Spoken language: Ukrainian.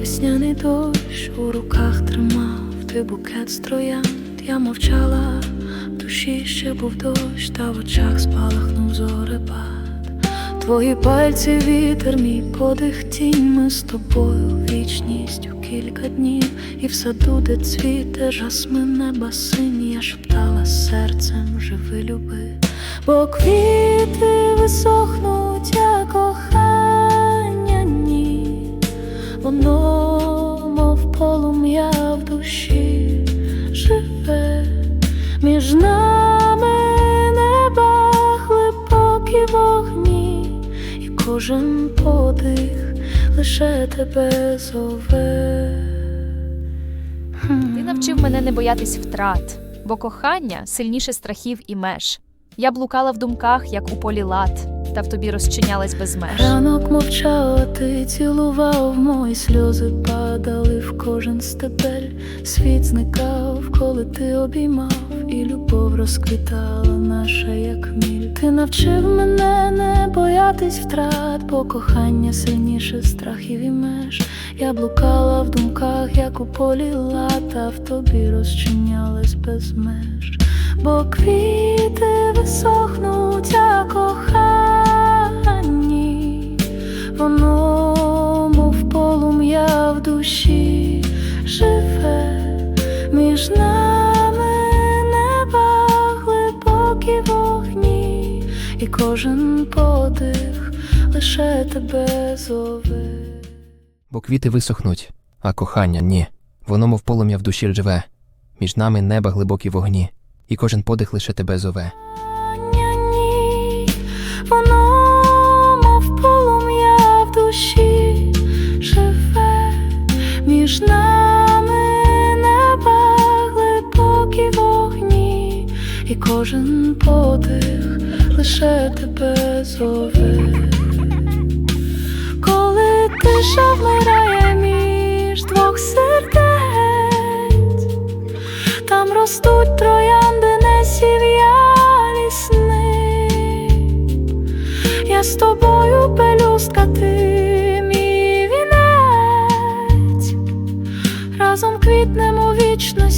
весняний дощ. У руках тримав ти букет з я мовчала, в душі ще був дощ, та в очах спалахнув зорепад. Твої пальці, вітер, мій подих, тінь, ми з тобою вічність у кілька днів, і в саду, де цвіте жасмин неба синій, я шептала серцем, живи, люби, бо квіти висохнуть, воно, мов полум'я в душі живе між нами неба глибокі вогні, і кожен подих лише тебе зове. Ти навчив мене не боятись втрат, бо кохання сильніше страхів і меж. Я блукала в думках, як у полі лад, та в тобі розчинялась без меж. Ранок мовчав, ти цілував, мої сльози падали в кожен стебель, світ зникав, коли ти обіймав, і любов розквітала наша, як міль. Ти навчив мене не боятись втрат, бо кохання сильніше страхів і меж. Я блукала в думках, як у полі лата, в тобі розчинялась без меж, бо квіти висохнуть, душі живе між нами неба глибокі вогні, і кожен подих лише тебе зове. Бо квіти висохнуть, а кохання ні. Воно, мов полум'я в душі живе. Між нами неба глибокі вогні, і кожен подих лише тебе зове. Кожен подих лише тебе зове. Коли тиша вмирає між двох сердець, там ростуть троянди несів'ялі сни. Я з тобою пелюстка, ти мій вінець, разом квітнемо вічності